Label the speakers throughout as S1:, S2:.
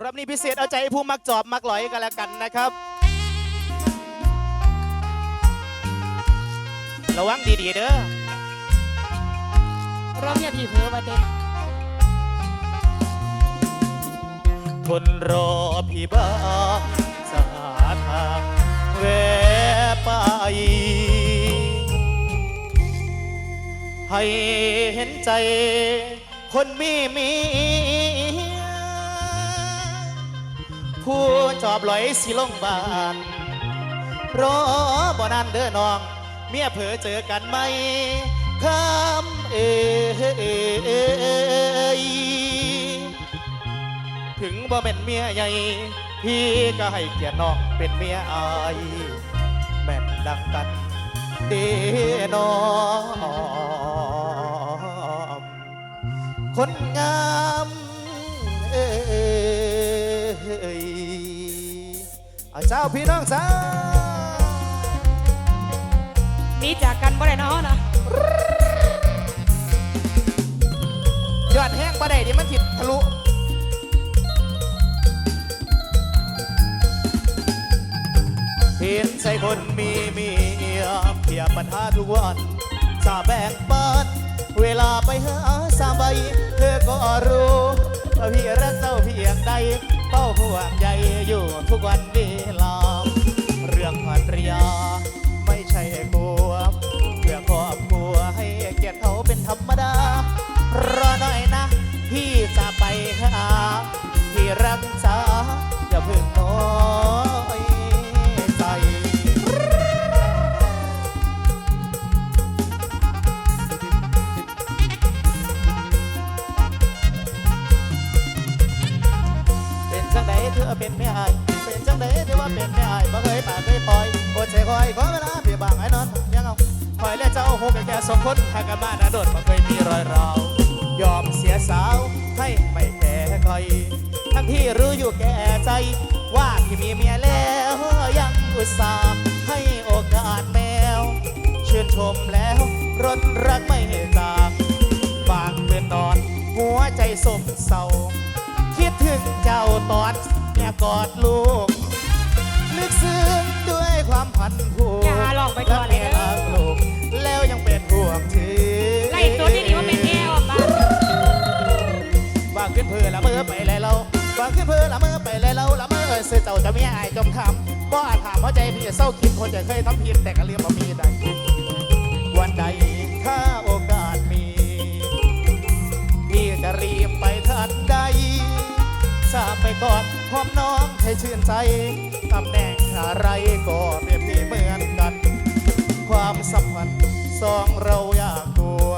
S1: รอบนี้พิเศษเอาใจผู้มักจอบมักหลอยกันแล้วกันนะครับ ระวังดีๆเด้อ
S2: เราเนี่ยที่เผือมาเต็ม
S1: ทนรอพี่บ้างสาทางแวะไป ให้เห็นใจคนมีเมีย ผู้จอบลอยสิลงบานรอบ่นานเด้อน้อง เมียเผอเจอกันไหมคำเอยถึงบ่เป็นเมียใหญ่ พี่ก็ให้เกียรติน้องเป็นเมียอายแม่นดังกันเดนอคนงาม อาเจ้าพี่น้องสาว
S2: หนี่จากกันบ่ได้เนาะนะ
S1: ยอดแห้งประเดี๋ยวนี้มันถิดทะลุเห็นใจคนมีเมียเพียบปัญหาทุกวันจะแบ่งปันเวลาไปหาสามใบเธอก็รู้ว่าพี่รักเจ้าเพียงใด เป้าห่วงใยอยู่ทุกวันเวลา เรื่องภรรยาไม่ใช่กลัวเพื่อครอบครัวให้เกียรติเขาเป็นธรรมดารอหน่อยนะ พี่จะไปหาที่รัก วางขึ้นเพื่อละเมอไปเลยเราละเมื่อเสือเจ้าจะไม่อายจมคำบ่อาจถามหัวใจพี่เศร้าคิดคนจะเคยทำผิดแต่ก็เรียกว่ามีใดวันใดถ้าโอกาสมีพี่จะรีบไปทันใดทราบไปก่อนพร้อมน้องให้ชื่นใจตำแหน่งอะไรก็เปรียบพี่เหมือนกัน ความสัมพันธ์สองเราอยากกลัว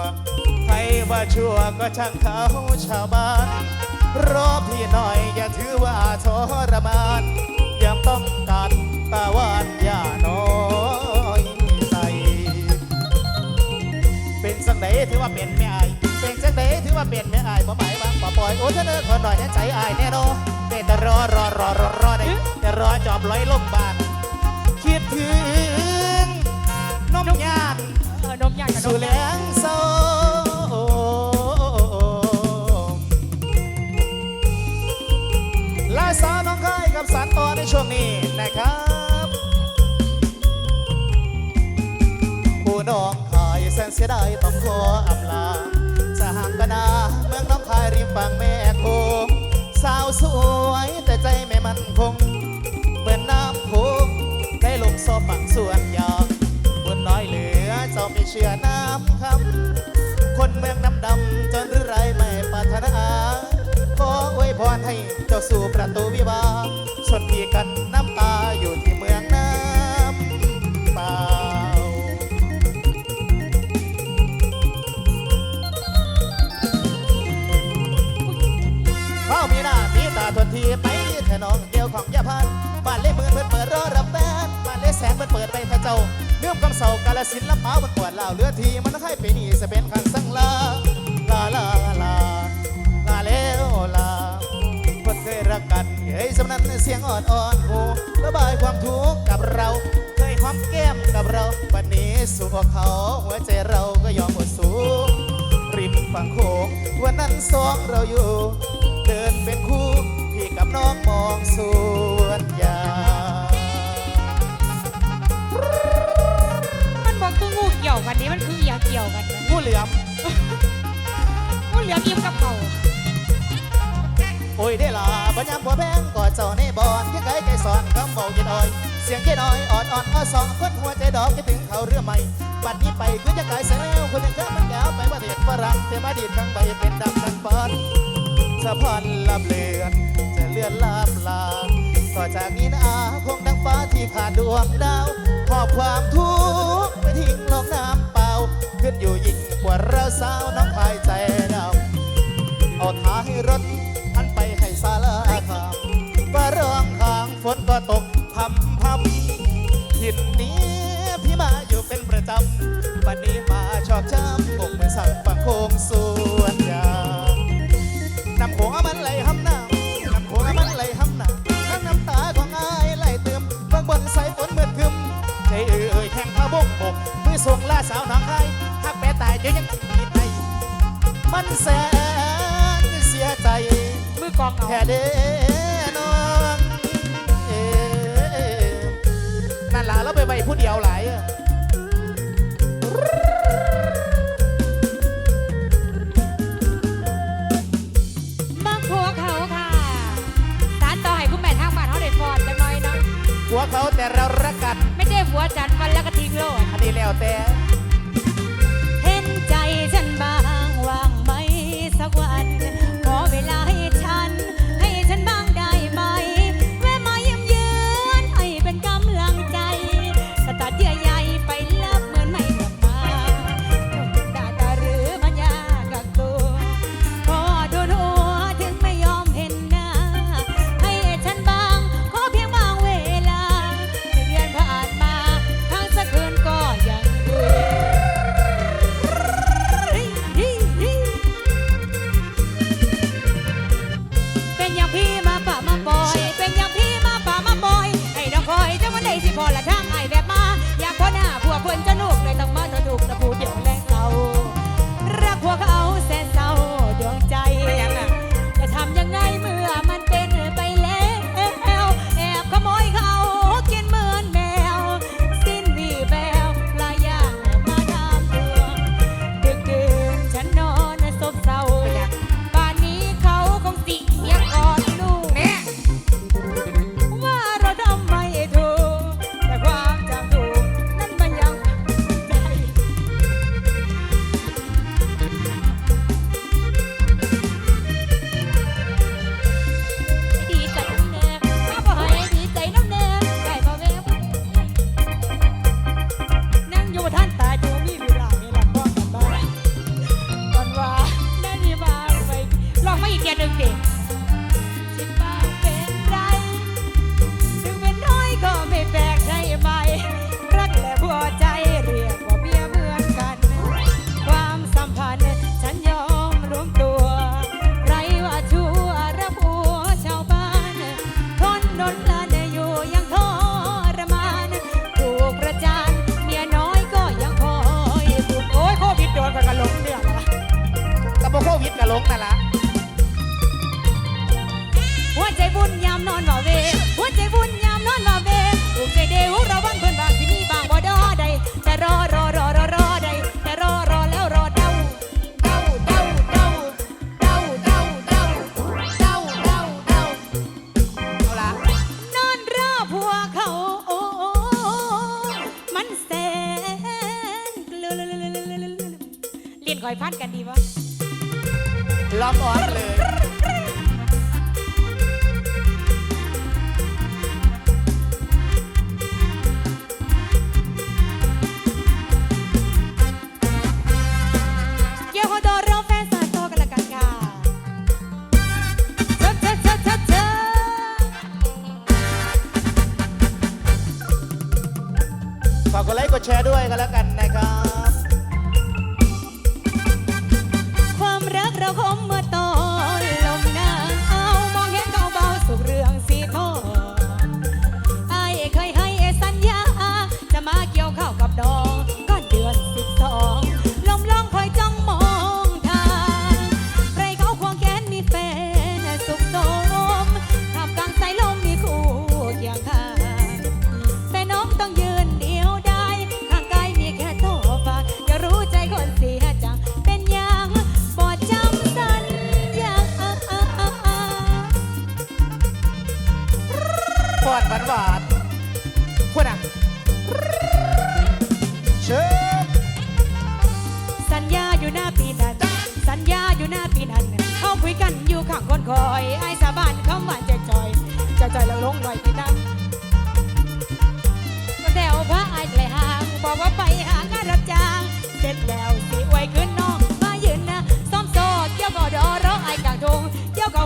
S1: ให้ว่าชั่วก็ช่างเขาชาวบ้านรอ พี่หน่อยอย่าถือว่าทรมานยังต้องการตาหวานอย่าน้อยใจเป็นสังเดถือว่าเป็นแม่อายเป็นสังเดถือว่าเป็นแม่อายบ่หมายบางบ่ปล่อยโอ้เธอเน้อคนหน่อยนะใจอายแน่นอนแต่แต่รอรอรอรอรอได้แต่รอจอบลอยลมบานคิดถึงนมยาน
S2: เออนมอยากกับน
S1: สู่
S2: ม
S1: แหลง เสียดายต้องขออำลาสหางกนาเมืองน้องคายริมฝั่งแม่โคงสาวสวยแต่ใจไม่มั่นคงเหมือนน้ำโขงได้ลงซอบฝั่งส่วนยางบนน้อยเหลือเจ้าไม่เชื่อน้ำคำคนเมืองน้ำดำจนหรือไรไม่ปรารถนาขออวยพรให้เจ้าสู่ประตูวิวาห์ชนพี่กันน้ำตาอยู่ที่เมืองน้ำ เขามีหน้ามีตาทนทีไปเถอะน้องเดียวของยาพันบ้านเล่มือเปิดเปิดรอรับแฟนบ้านเล่แสนเปิดเปิดไปถอะเจ้าเรื่องคำเศร้ากาลสินละเมามันปวดเหล่าเลือทีมันให้ไปนี่จะเป็นขันสังลาลาลาลาลาแล้วลาเพิ่งเคยรักกันเฮ้ยสำนันเสียงอ่อนอ่อนหูระบายความทุกข์กับเราเคยความแก้มกับเราวันนี้สู่พวกเขาหัวใจเราก็ยอมอดสูงริมฝั่งโขงวันนั้นสองเราอยู่ เดินเป็นคู่พี่กับน้องมองสวนยาง
S2: มันบอกคืองูเกี่ยวกันนี้มันคือยาเกี่ยวกันนะ
S1: งูเหลือม
S2: งูเหลือมยิ้มกระเป๋า
S1: โอ้ยได้หล่ะบ่ยามผัวแพงกอดเจ้าในบอนยังไงก่สอนคำเบาเย็นอ่อย เสียงแค่น้อยอ่อนอ่อนอ้อสองคนหัวใจดอกคิดถึงเขาเรื่องใหม่บัดนี้ไปคือจะกลายเสียแล้วคนยังเธอมันแก้วไปบัดเด็กฝรั่งเทมาดีทั้งใบเป็นดำทั้งฟอน สะพานลำเลือน จะเลื่อนลาบลาต่อจากนี้นะคงดังฟ้าที่ผ่านดวงดาวหอบความทุกข์ไปทิ้งลงน้ำเปล่า ขึ้นอยู่ยิ่งกว่าเราสาวน้องพายใจดาวเอาท้าให้รถอันไปให้ซาลาคามว่ร้องขางฝนก็ตกพำพำถิ่นี้พี่มาอยู่เป็นประจำวันนี้มาชอบจำคงเหมือ
S2: สั่งฟังโคงส่วน มันแสนเสียใจมือกองแค่เด้ อยพันกันดีวะ
S1: ล้
S2: อมออสเลย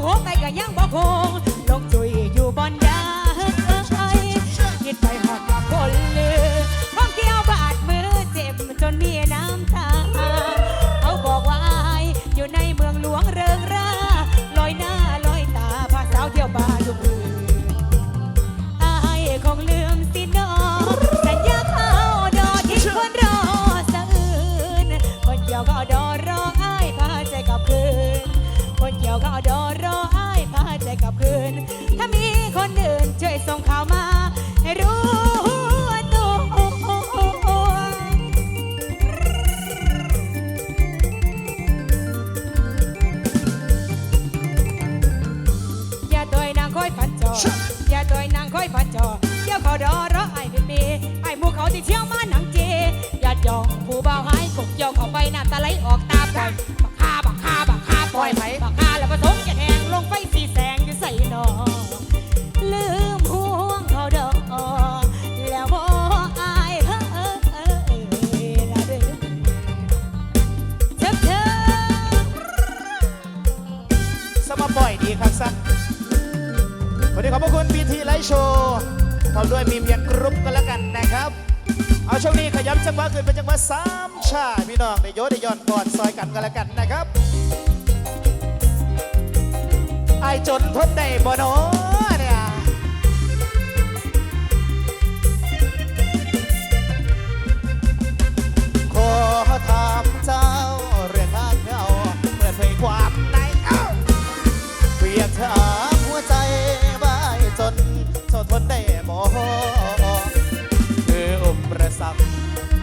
S1: ห
S2: กไอ้ก็ยังบ่คง น้ำตาไหลออก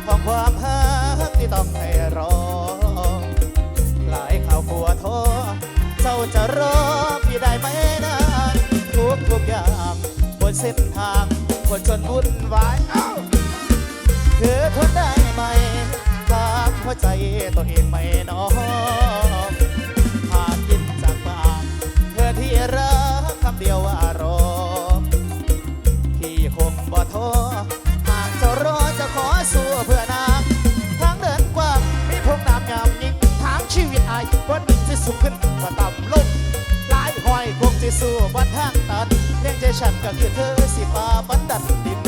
S2: ขอ
S1: งความหักที่ต้องให้รอ หลายข่าวกลัวโทษเจ้าจะรอพี่ได้ไหมนะทุกทุกอย่างบนเส้นทางคนจนวุ่นวายเอ้าเธอทนได้ไหมถามหัวใจตัวเองไหมน้องหากกินจากปากเธอที่รัก สู้บนทางตันเลี้ยงใจฉันก็คือเธอสิฟ้าบันดันดิน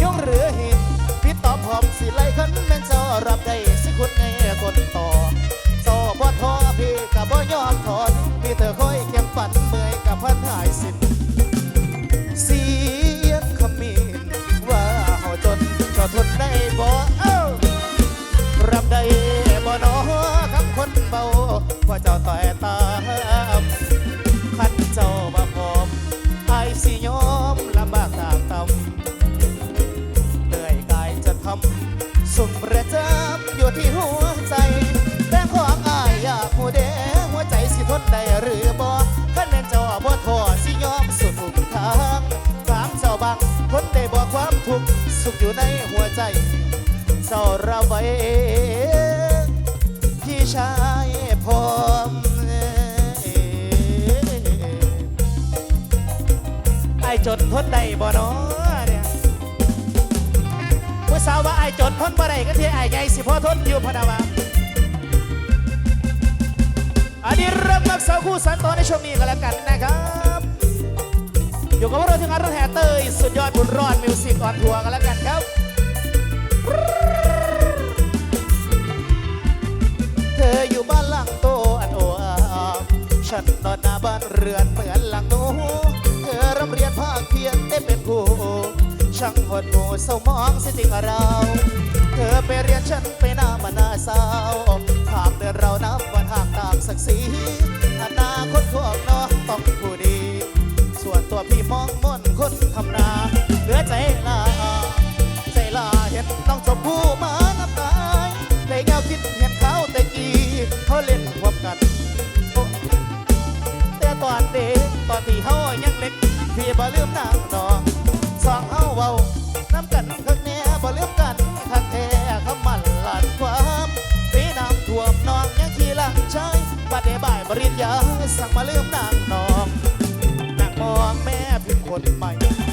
S1: ยงเรือหินพี่ตอบหอมสิไล่ขันแม่นเจ้ารับได้สิคุณไงคนต่อเจ้าบ่ท้อพี่ก็บ่ยอมถอน สุขอยู่ในหัวใจเจ้าราไว้พี่ชายพร้อมไอจนทนได้บ่เนาะเนี่ยผู้สาวว่าไอจนทนบ่ได้ก็ที่ไอใหญ่สิพ่อทนอยู่พนาวาอันนี้เริ่มรักสาวคู่สันต่อในช่วงนี้กันแล้วกันนะครับ อยู่กับพวกเราทีมงานรถแห่เตยสุดยอดบุญรอดมิวสิกออนทัวร์กันแล้วกันครับ เธออยู่บ้านหลังโตอันโออาฉันนอนหน้าบ้านเรือนเหมือนหลังหนูเธอร่ำเรียนภาคเพียรได้เป็นครูช่างหดหูเศร้ามองสิจริงเราเธอไปเรียนฉันไปหน้ามาหน้าสาวทางเดินเรานับวันห่างตามศักดิ์ศรีอนาคตของน้องต้องผู้ดี ตัวพี่มองมนคนทำนาเหลือใจลาใจลาเห็นน้องชมพู่มาน้ำตาใจแก้วคิดเห็นเขาแต่กี้เขาเล่นควบกัน แต่ตอนเด็กตอนที่เขายังเล็ก พี่บ่ลืมนางดอกสองเฮาเว้าน้ำกันเพิ่งแน่บ่ลืมกันทักแท้
S2: ขามันหลานความพี่
S1: น้ำ
S2: ท่วมน้องยังขี่หลังชายบัดเดบายบริญญาสั่งมาลืมนา
S1: ง
S2: ดอก คน
S1: ให
S2: ม่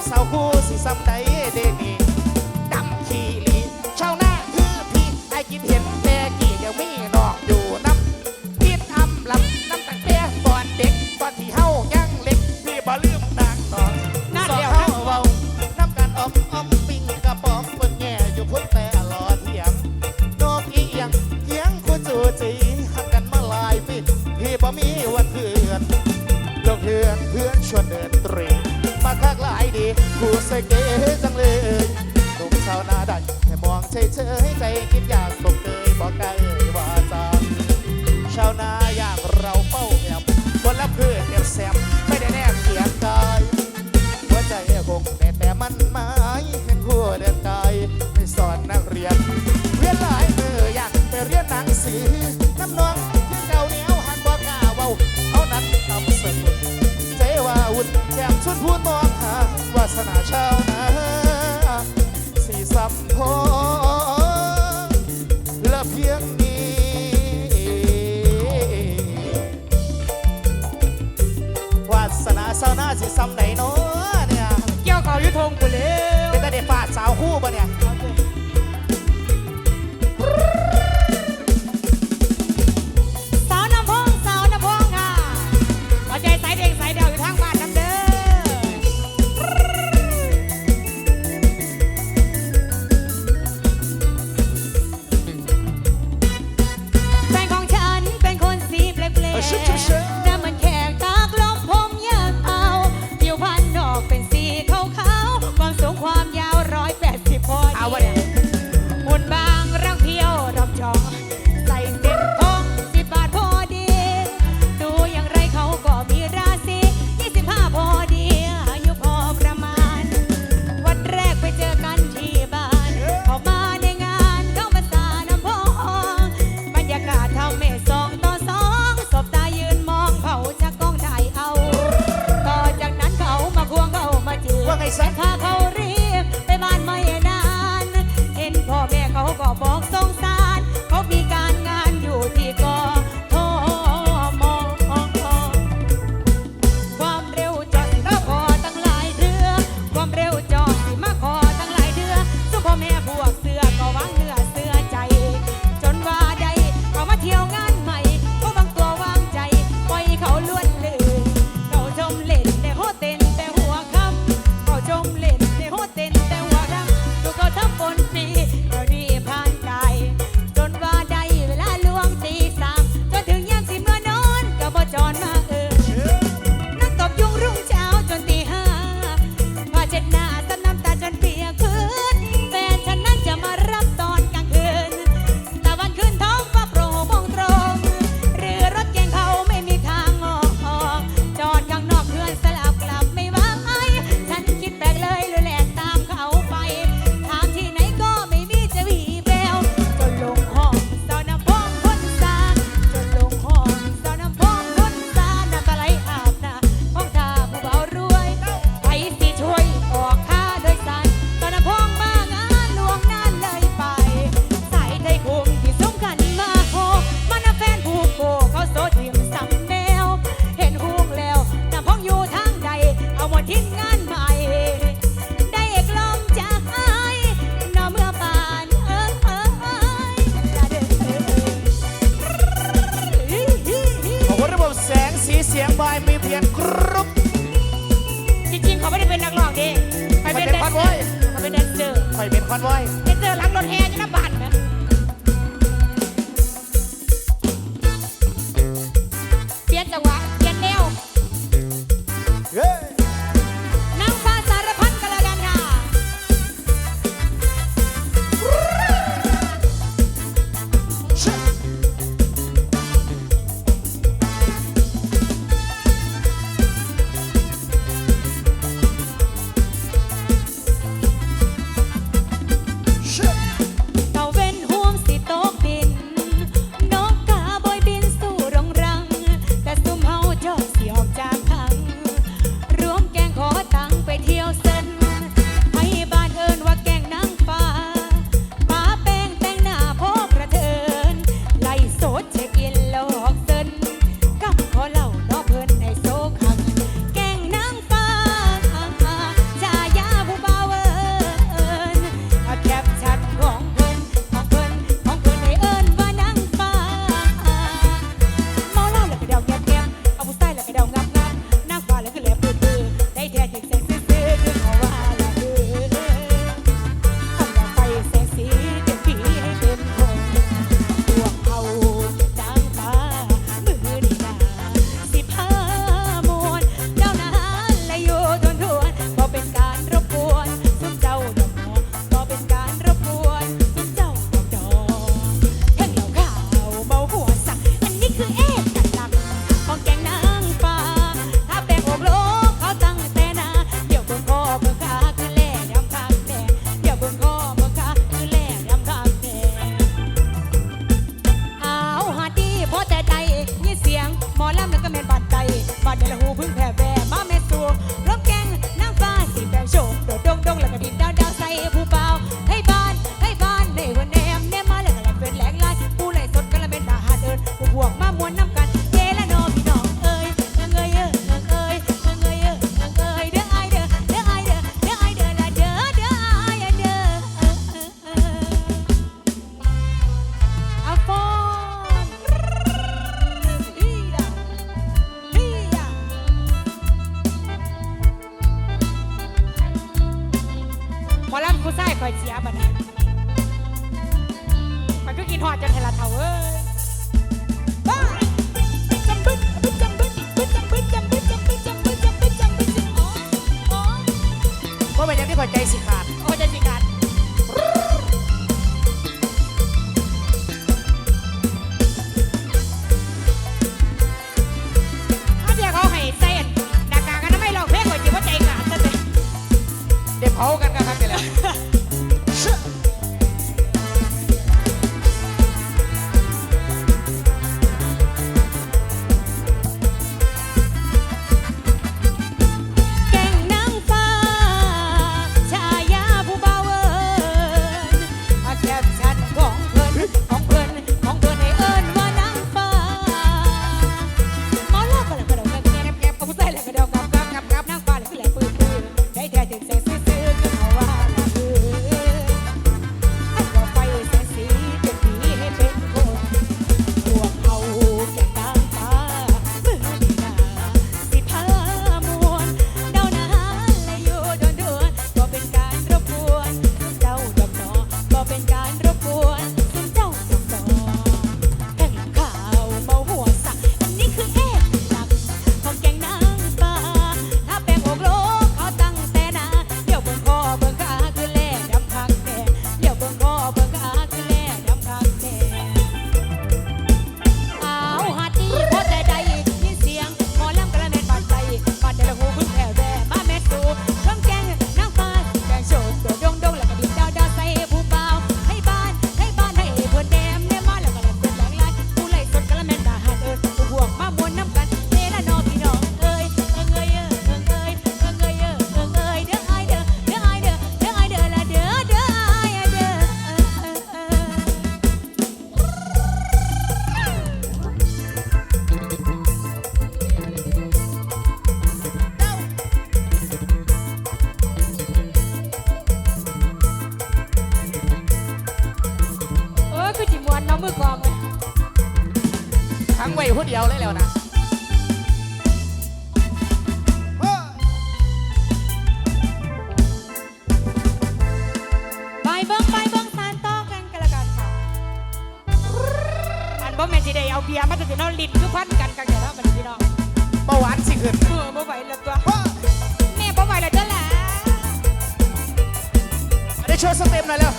S2: sau cu si sam hotel. เดี
S1: ย
S2: มันจะสิเนาะลินทุกพันกันกันอย่างเนาะบันี้พี่น้อง
S1: เบาหวานสิขึ้น
S2: เออบ่ไหวแล้วตัวแม่บ่ไหวแล้วเด้อล่ะ
S1: ได้โชว์สเต็
S2: มหน่อยแล้ว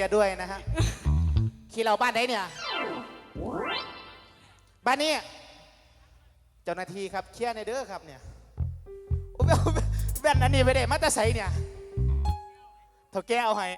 S1: ยร์ด้วยนะฮะขี่เราบ้านไหนเนี่ย บ้านนี้ เจ้าหน้าที่ครับเคลียร์ในเด้อครับเนี่ยโอ้ยแว่นอันนี้ไปได้มาแต่ใสเนี่ยเท่าแก้เอาให้